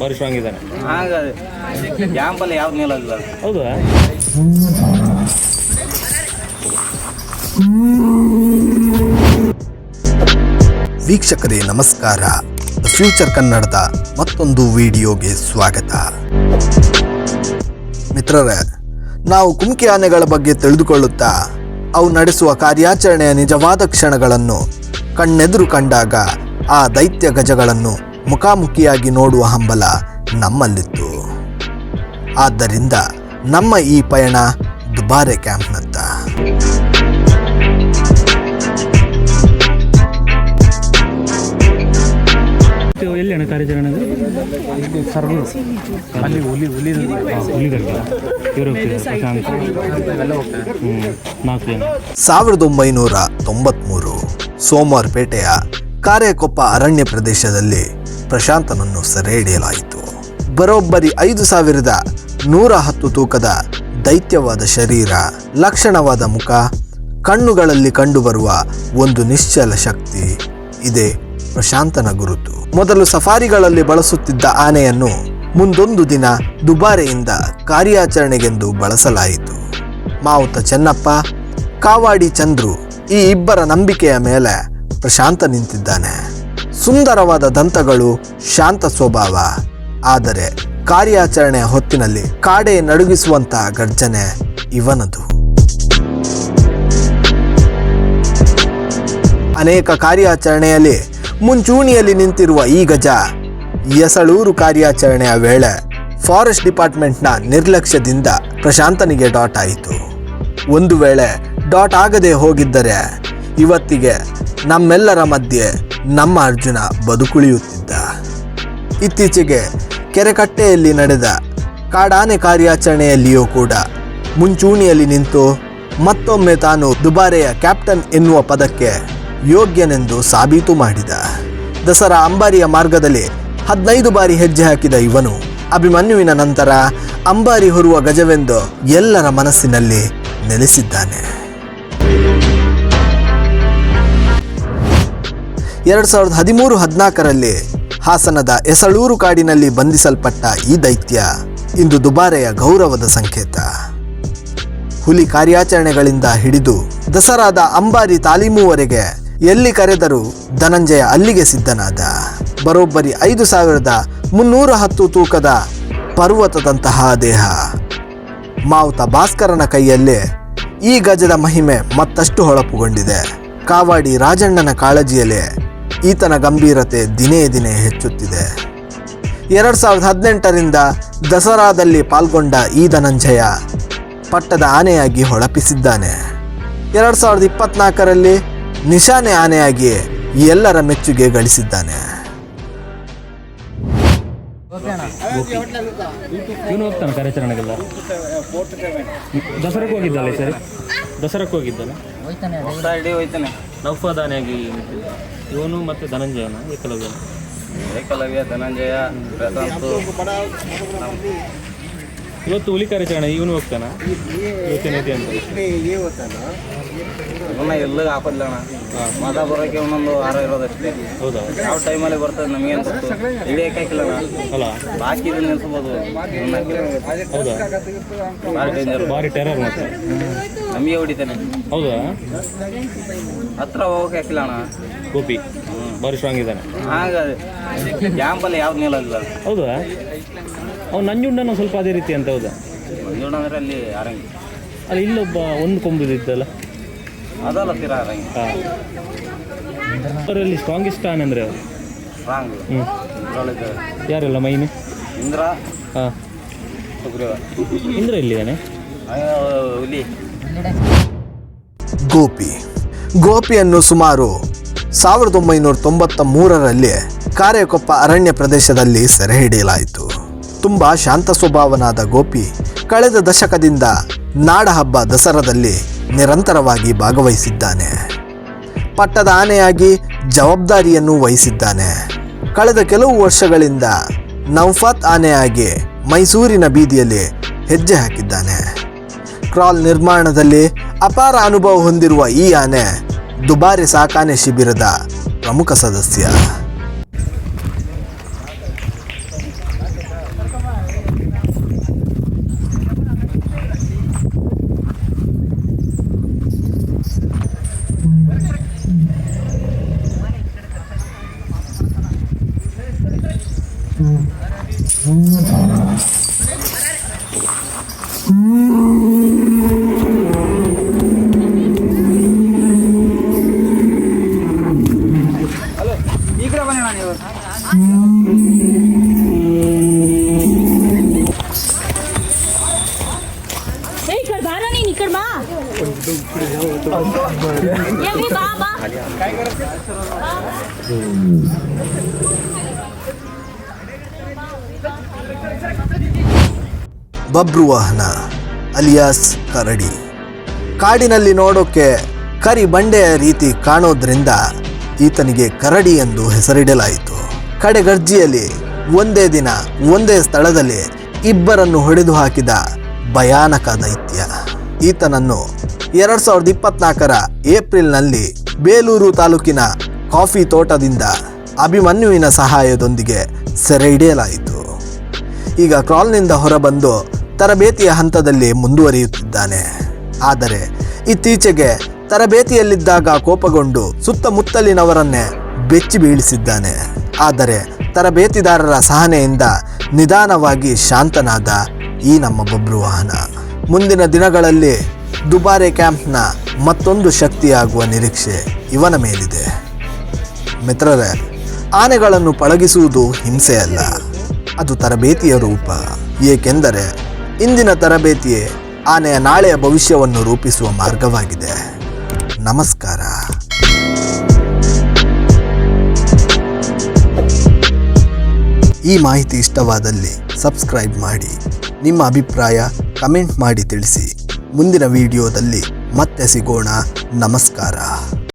ಭಾರಿ ಸ್ಟ್ರಾಂಗ್ ಇದ್ದಾನೆ. ಯಾವ್ದು ನಿಲ್ಲಲ್ಲ ಹೌದಾ? ವೀಕ್ಷಕರೇ ನಮಸ್ಕಾರ. ಫ್ಯೂಚರ್ ಕನ್ನಡದ ಮತ್ತೊಂದು ವಿಡಿಯೋಗೆ ಸ್ವಾಗತ. ಮಿತ್ರರೇ ನಾವು ಕುಮ್ಕಿ ಆನೆಗಳ ಬಗ್ಗೆ ತಿಳಿದುಕೊಳ್ಳುತ್ತಾ ಅವು ನಡೆಸುವ ಕಾರ್ಯಾಚರಣೆಯ ನಿಜವಾದ ಕ್ಷಣಗಳನ್ನು ಕಣ್ಣೆದುರು ಕಂಡಾಗ ಆ ದೈತ್ಯ ಗಜಗಳನ್ನು ಮುಖಾಮುಖಿಯಾಗಿ ನೋಡುವ ಹಂಬಲ ನಮ್ಮಲ್ಲಿತ್ತು. ಆದ್ದರಿಂದ ನಮ್ಮ ಈ ಪಯಣ ದುಬಾರೆ ಕ್ಯಾಂಪ್ನತ್ತ. ಇದು ಎಲ್ಲಿ ಅಣ್ಣ ಕಾರ್ಯಾಚರಣೆ ಸರ್ಗಳು ಅಲ್ಲಿ ಹುಲಿ ಹುಲಿ ಹುಲಿಗಡ್ಡ. ಇವರು ಪ್ರಶಾಂತ್. ಹ್ಞೂ ನಾಲ್ಕು ಜನ. ಸಾವಿರದ ಒಂಬೈನೂರ ತೊಂಬತ್ಮೂರು ಸೋಮವಾರಪೇಟೆಯ ಕಾರೆಕೊಪ್ಪ ಅರಣ್ಯ ಪ್ರದೇಶದಲ್ಲಿ ಪ್ರಶಾಂತನನ್ನು ಸೆರೆ ಹಿಡಿಯಲಾಯಿತು. ಬರೋಬ್ಬರಿ ಐದು ಸಾವಿರದ ನೂರ ಹತ್ತು ತೂಕದ ದೈತ್ಯವಾದ ಶರೀರ, ಲಕ್ಷಣವಾದ ಮುಖ, ಕಣ್ಣುಗಳಲ್ಲಿ ಕಂಡುಬರುವ ಒಂದು ನಿಶ್ಚಲ ಶಕ್ತಿ. ಇದೆ ಪ್ರಶಾಂತನ ಗುರುತು. ಮೊದಲು ಸಫಾರಿಗಳಲ್ಲಿ ಬಳಸುತ್ತಿದ್ದ ಆನೆಯನ್ನು ಮುಂದೊಂದು ದಿನ ದುಬಾರೆಯಿಂದ ಕಾರ್ಯಾಚರಣೆಗೆಂದು ಬಳಸಲಾಯಿತು. ಮಾವುತ ಚೆನ್ನಪ್ಪ, ಕಾವಾಡಿ ಚಂದ್ರು ಈ ಇಬ್ಬರ ನಂಬಿಕೆಯ ಮೇಲೆ ಪ್ರಶಾಂತ ನಿಂತಿದ್ದಾನೆ. ಸುಂದರವಾದ ದಂತಗಳು ಶಾಂತ ಸ್ವಭಾವ. ಆದರೆ ಕಾರ್ಯಾಚರಣೆಯ ಹೊತ್ತಿನಲ್ಲಿ ಕಾಡೆ ನಡುಗಿಸುವಂತಹ ಗರ್ಜನೆ ಇವನದು. ಅನೇಕ ಕಾರ್ಯಾಚರಣೆಯಲ್ಲಿ ಮುಂಚೂಣಿಯಲ್ಲಿ ನಿಂತಿರುವ ಈ ಗಜ ಎಸಳೂರು ಕಾರ್ಯಾಚರಣೆಯ ವೇಳೆ ಫಾರೆಸ್ಟ್ ಡಿಪಾರ್ಟ್ಮೆಂಟ್ನ ನಿರ್ಲಕ್ಷ್ಯದಿಂದ ಪ್ರಶಾಂತನಿಗೆ ಡಾಟ್ ಆಯಿತು. ಒಂದು ವೇಳೆ ಡಾಟ್ ಆಗದೆ ಹೋಗಿದ್ದರೆ ಇವತ್ತಿಗೆ ನಮ್ಮೆಲ್ಲರ ಮಧ್ಯೆ ನಮ್ಮ ಅರ್ಜುನ ಬದುಕುಳಿಯುತ್ತಿದ್ದ. ಇತ್ತೀಚೆಗೆ ಕೆರೆಕಟ್ಟೆಯಲ್ಲಿ ನಡೆದ ಕಾಡಾನೆ ಕಾರ್ಯಾಚರಣೆಯಲ್ಲಿಯೂ ಕೂಡ ಮುಂಚೂಣಿಯಲ್ಲಿ ನಿಂತು ಮತ್ತೊಮ್ಮೆ ತಾನು ದುಬಾರೆಯ ಕ್ಯಾಪ್ಟನ್ ಎನ್ನುವ ಪದಕ್ಕೆ ಯೋಗ್ಯನೆಂದು ಸಾಬೀತು ಮಾಡಿದ. ದಸರಾ ಅಂಬಾರಿಯ ಮಾರ್ಗದಲ್ಲಿ ಹದಿನೈದು ಬಾರಿ ಹೆಜ್ಜೆ ಹಾಕಿದ ಇವನು ಅಭಿಮನ್ಯುವಿನ ನಂತರ ಅಂಬಾರಿ ಹೊರುವ ಗಜವೆಂದು ಎಲ್ಲರ ಮನಸ್ಸಿನಲ್ಲಿ ನೆಲೆಸಿದ್ದಾನೆ. ಎರಡು ಸಾವಿರದ ಹದಿಮೂರು ಹದಿನಾಲ್ಕರಲ್ಲಿ ಹಾಸನದ ಎಸಳೂರು ಕಾಡಿನಲ್ಲಿ ಬಂಧಿಸಲ್ಪಟ್ಟ ಈ ದೈತ್ಯ ಇಂದು ದುಬಾರೆಯ ಗೌರವದ ಸಂಕೇತ. ಹುಲಿ ಕಾರ್ಯಾಚರಣೆಗಳಿಂದ ಹಿಡಿದು ದಸರಾದ ಅಂಬಾರಿ ತಾಲೀಮುವರೆಗೆ ಎಲ್ಲಿ ಕರೆದರೂ ಧನಂಜಯ ಅಲ್ಲಿಗೆ ಸಿದ್ಧನಾದ. ಬರೋಬ್ಬರಿ ಐದು ಸಾವಿರದ ಮುನ್ನೂರ ಹತ್ತು ತೂಕದ ಪರ್ವತದಂತಹ ದೇಹ. ಮಾವುತ ಭಾಸ್ಕರನ ಕೈಯಲ್ಲೇ ಈ ಗಜದ ಮಹಿಮೆ ಮತ್ತಷ್ಟು ಹೊಳಪುಗೊಂಡಿದೆ. ಕಾವಾಡಿ ರಾಜಣ್ಣನ ಕಾಳಜಿಯಲ್ಲೇ ಈತನ ಗಂಭೀರತೆ ದಿನೇ ದಿನೇ ಹೆಚ್ಚುತ್ತಿದೆ. ಎರಡು ಸಾವಿರದ ಹದಿನೆಂಟರಿಂದ ದಸರಾದಲ್ಲಿ ಪಾಲ್ಗೊಂಡ ಈ ಧನಂಜಯ ಪಟ್ಟದ ಆನೆಯಾಗಿ ಹೊಳಪಿಸಿದ್ದಾನೆ. ಎರಡು ಸಾವಿರದ ಇಪ್ಪತ್ನಾಲ್ಕರಲ್ಲಿ ನಿಶಾನೆ ಆನೆಯಾಗಿ ಎಲ್ಲರ ಮೆಚ್ಚುಗೆ ಗಳಿಸಿದ್ದಾನೆ. ಇವನು ಹೋಗ್ತಾನೆ ಕಾರ್ಯಾಚರಣೆಗೆಲ್ಲ? ದಸರಕ್ಕೆ ಹೋಗಿದ್ದಲ್ಲ ಸರಿ? ದಸರಕ್ಕೆ ಹೋಗಿದ್ದಾನೆ ಹಿಡಿ ಹೋಯ್ತಾನೆ ನೌಫಾದಾನಿಯಾಗಿ ಇವನು ಮತ್ತು ಧನಂಜಯನ ಏಕಲವ್ಯ ಏಕಲವ್ಯ ಧನಂಜಯ ಪ್ರಶಾಂತು ಇವತ್ತು ಹುಲಿ ಕಾರ್ಯಾಚರಣೆ ಇವನು ಹೋಗ್ತಾನ ಇವತ್ತಿನ ಅಂತ ಇವನ್ನ ಎಲ್ಲ ಹಾಕೋದಿಲ್ಲ ಅಣ್ಣ. ಮದ ಬರೋಕೆ ಒಂದೊಂದು ವಾರ ಇರೋದಷ್ಟೇ ಹೌದಾ? ಯಾವ ಟೈಮಲ್ಲಿ ಬರ್ತದೆ ನಮಗೆ ಗೊತ್ತು ಹಿಡಿಯಕ್ಕೆ ಹಾಕಿಲ್ಲ ಅಲ್ಲ? ಬಾಕಿ ಇದನ್ನ ನಿಲ್ಸ್ಬೋದು ಭಾರಿ ಹೌದಾ? ಭಾಳ ಡೇಂಜರ್ ಭಾರಿ ಟೆರರ್ ಮತ್ತೆ? ನಮಗೆ ಹೊಡಿತಾನೆ. ಹೌದಾ? ಹತ್ರ ಹೋಗಕ್ಕೆ ಹಾಕಿಲ್ಲ ಅಣ್ಣ. ಗೋಪಿ? ಭಾರಿ ಸ್ಟ್ರಾಂಗ್ ಇದ್ದಾನೆ. ಹಾಗ ಕ್ಯಾಂಪಲ್ಲಿ ಯಾವ್ದು ನಿಲ್ಲಲ್ಲ ಹೌದಾ? ಅವ್ನು ನಂಜುಂಡನ ಸ್ವಲ್ಪ ಅದೇ ರೀತಿ ಅಂತ ಹೌದಾ? ನಂಜುಂಡ ಅಂದರೆ ಅಲ್ಲಿ ಆರಂಗಿ ಅಲ್ಲಿ ಇಲ್ಲೊಬ್ಬ ಒಂದು ಕೊಂಬಿದಿದ್ದಲ್ಲ ಅದಲ್ಲ ತೀರಾ ಹಾಂ. ಅವರಲ್ಲಿ ಸ್ಟ್ರಾಂಗೆಸ್ಟ್ ಆನ್ ಅಂದರೆ ಅವರು ರಾಂಗ್ ಹ್ಞೂ ಇದ್ರೊಳಗೆ ಯಾರೆಲ್ಲ ಮೈನು? ಇಂದ್ರ. ಹಾಂ. ಸುಗ್ರೀವ. ಇಂದ್ರ ಎಲ್ಲಿದ್ದಾನೆ? ಅಯ್ಯೋ, ಹುಲಿ. ಗೋಪಿ. ಗೋಪಿಯನ್ನು ಸುಮಾರು ಸಾವಿರದ ಒಂಬೈನೂರ ತೊಂಬತ್ತ ಮೂರರಲ್ಲಿ ಕಾರ್ಯಕೊಪ್ಪ ಅರಣ್ಯ ಪ್ರದೇಶದಲ್ಲಿ ಸೆರೆ ಹಿಡಿಯಲಾಯಿತು. ತುಂಬ ಶಾಂತ ಸ್ವಭಾವನಾದ ಗೋಪಿ ಕಳೆದ ದಶಕದಿಂದ ನಾಡಹಬ್ಬ ದಸರಾದಲ್ಲಿ ನಿರಂತರವಾಗಿ ಭಾಗವಹಿಸಿದ್ದಾನೆ. ಪಟ್ಟದ ಆನೆಯಾಗಿ ಜವಾಬ್ದಾರಿಯನ್ನು ವಹಿಸಿದ್ದಾನೆ. ಕಳೆದ ಕೆಲವು ವರ್ಷಗಳಿಂದ ನೌಫಾತ್ ಆನೆಯಾಗಿ ಮೈಸೂರಿನ ಬೀದಿಯಲ್ಲಿ ಹೆಜ್ಜೆ ಹಾಕಿದ್ದಾನೆ. ಕ್ರಾಲ್ ನಿರ್ಮಾಣದಲ್ಲಿ ಅಪಾರ ಅನುಭವ ಹೊಂದಿರುವ ಈ ಆನೆ ದುಬಾರಿ ಸಾಕಾನೆ ಶಿಬಿರದ ಪ್ರಮುಖ ಸದಸ್ಯ. ಬಬ್ರುವಾಹನ ಬಬ್ರು ವಾಹನ, ಅಲಿಯಾಸ್ ಕರಡಿ. ಕಾಡಿನಲ್ಲಿ ನೋಡೋಕೆ ಕರಿ ಬಂಡೆಯ ರೀತಿ ಕಾಣೋದ್ರಿಂದ ಈತನಿಗೆ ಕರಡಿ ಎಂದು ಹೆಸರಿಡಲಾಯಿತು. ಕಡೆಗರ್ಜಿಯಲ್ಲಿ ಒಂದೇ ದಿನ ಒಂದೇ ಸ್ಥಳದಲ್ಲಿ ಇಬ್ಬರನ್ನು ಹೊಡೆದು ಹಾಕಿದ ಭಯಾನಕ ದೈತ್ಯ. ಈತನನ್ನು ಎರಡು ಸಾವಿರದ ಇಪ್ಪತ್ನಾಲ್ಕರ ಏಪ್ರಿಲ್ನಲ್ಲಿ ಬೇಲೂರು ತಾಲೂಕಿನ ಕಾಫಿ ತೋಟದಿಂದ ಅಭಿಮನ್ಯುವಿನ ಸಹಾಯದೊಂದಿಗೆ ಸೆರೆ ಹಿಡಿಯಲಾಯಿತು. ಈಗ ಕ್ರಾಲ್ನಿಂದ ಹೊರಬಂದು ತರಬೇತಿಯ ಹಂತದಲ್ಲಿ ಮುಂದುವರಿಯುತ್ತಿದ್ದಾನೆ. ಆದರೆ ಇತ್ತೀಚೆಗೆ ತರಬೇತಿಯಲ್ಲಿದ್ದಾಗ ಕೋಪಗೊಂಡು ಸುತ್ತಮುತ್ತಲಿನವರನ್ನೇ ಬೆಚ್ಚಿ ಬೀಳಿಸಿದ್ದಾನೆ. ಆದರೆ ತರಬೇತಿದಾರರ ಸಹನೆಯಿಂದ ನಿಧಾನವಾಗಿ ಶಾಂತನಾದ ಈ ನಮ್ಮ ಬಬ್ರುವಾಹನ ಮುಂದಿನ ದಿನಗಳಲ್ಲಿ ದುಬಾರೆ ಕ್ಯಾಂಪ್ನ ಮತ್ತೊಂದು ಶಕ್ತಿಯಾಗುವ ನಿರೀಕ್ಷೆ ಇವನ ಮೇಲಿದೆ. ಮಿತ್ರರೇ, ಆನೆಗಳನ್ನು ಪಳಗಿಸುವುದು ಹಿಂಸೆಯಲ್ಲ ಅದು ತರಬೇತಿಯ ರೂಪ. ಏಕೆಂದರೆ ಇಂದಿನ ತರಬೇತಿಯೇ ಆನೆಯ ನಾಳೆಯ ಭವಿಷ್ಯವನ್ನು ರೂಪಿಸುವ ಮಾರ್ಗವಾಗಿದೆ. ನಮಸ್ಕಾರ. ಈ ಮಾಹಿತಿ ಇಷ್ಟವಾದಲ್ಲಿ ಸಬ್ಸ್ಕ್ರೈಬ್ ಮಾಡಿ. ನಿಮ್ಮ ಅಭಿಪ್ರಾಯ ಕಮೆಂಟ್ ಮಾಡಿ ತಿಳಿಸಿ. ಮುಂದಿನ ವಿಡಿಯೋದಲ್ಲಿ ಮತ್ತೆ ಸಿಗೋಣ. ನಮಸ್ಕಾರ.